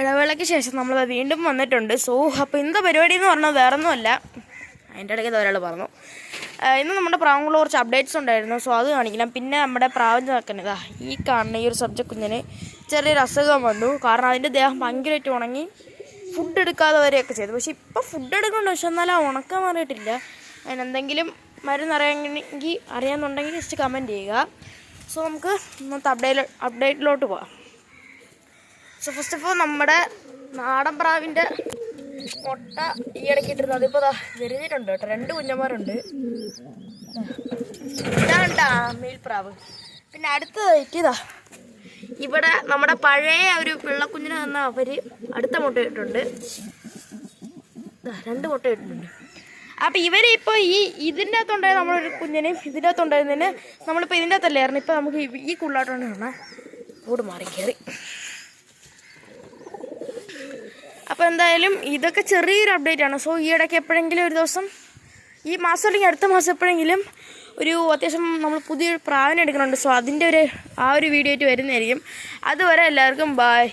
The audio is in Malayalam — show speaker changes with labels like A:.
A: ഇടവേളയ്ക്ക് ശേഷം നമ്മൾ വീണ്ടും വന്നിട്ടുണ്ട്. സോ അപ്പോൾ ഇന്നത്തെ പരിപാടി എന്ന് പറഞ്ഞാൽ വേറെ ഒന്നുമല്ല അതിന്റെ ഇടയ്ക്ക് ഒരാൾ പറഞ്ഞു. ഇന്ന് നമ്മുടെ പ്രാവുകളിൽ കുറച്ച് അപ്ഡേറ്റ്സ് ഉണ്ടായിരുന്നു. സോ അത് കാണിക്കണം. പിന്നെ നമ്മുടെ പ്രാവഞ്ച് നടക്കുന്നത് ഈ കാണുന്ന ഈ ഒരു സബ്ജക്ട് കുഞ്ഞിന് ചെറിയൊരു അസുഖം വന്നു. കാരണം അതിന്റെ ദേഹം ഭയങ്കരമായിട്ട് ഉണങ്ങി ഫുഡ് എടുക്കാതെ വരെയൊക്കെ ചെയ്തു. പക്ഷേ ഇപ്പോൾ ഫുഡ് എടുക്കുന്നുണ്ട്. പക്ഷെ എന്നാലും ആ ഉണക്കം മാറിയിട്ടില്ല. അതിനെന്തെങ്കിലും മരുന്ന് അറിയാമെങ്കിൽ അറിയാമെന്നുണ്ടെങ്കിൽ ജസ്റ്റ് കമന്റ് ചെയ്യുക. സോ നമുക്ക് ഇന്നത്തെ അപ്ഡേറ്റ് അപ്ഡേറ്റിലോട്ട് പോകാം സോ ഫസ്റ്റ് ഓഫ് ഓൾ നമ്മുടെ നാടൻ പ്രാവിന്റെ മുട്ട ഈ ഇടയ്ക്ക് ഇട്ടിരുന്നു അതിപ്പോൾ ദാ വിരിഞ്ഞിട്ടുണ്ട് കേട്ടോ. രണ്ട് കുഞ്ഞന്മാരുണ്ട്. ഇതാണ്ടാ മേൽപ്രാവ് പിന്നെ അടുത്തതായിട്ട് ഇതാ ഇവിടെ നമ്മുടെ പഴയ ഒരു പിള്ളക്കുഞ്ഞിന് തന്ന അവർ അടുത്ത മുട്ട ഇട്ടിട്ടുണ്ട്. രണ്ട് മുട്ട ഇട്ടിട്ടുണ്ട്. അപ്പം ഇവർ ഇപ്പോൾ ഈ ഇതിന്റെ അകത്തുണ്ടായ നമ്മളൊരു കുഞ്ഞിനെയും ഇതിന്റെ അകത്തുണ്ടായിരുന്നതിന് നമ്മളിപ്പോൾ ഇതിന്റെ അകത്തല്ലായിരുന്നു ഇപ്പോൾ നമുക്ക് ഈ- ഈ കുള്ളാട്ടാണ് കാണാൻ കൂട് മാറി കയറി. അപ്പോൾ എന്തായാലും ഇതൊക്കെ ചെറിയൊരു അപ്ഡേറ്റ് ആണ്. സോ ഈ ഇടയ്ക്ക് എപ്പോഴെങ്കിലും ഒരു ദിവസം ഈ മാസം അല്ലെങ്കിൽ അടുത്ത മാസം എപ്പോഴെങ്കിലും ഒരു അത്യാവശ്യം നമ്മൾ പുതിയൊരു പ്രാവിനെ എടുക്കുന്നുണ്ട് സോ അതിന്റെ ഒരു ആ ഒരു വീഡിയോ ആയിട്ട് വരുന്നതായിരിക്കും. അതുവരെ എല്ലാവർക്കും ബായ്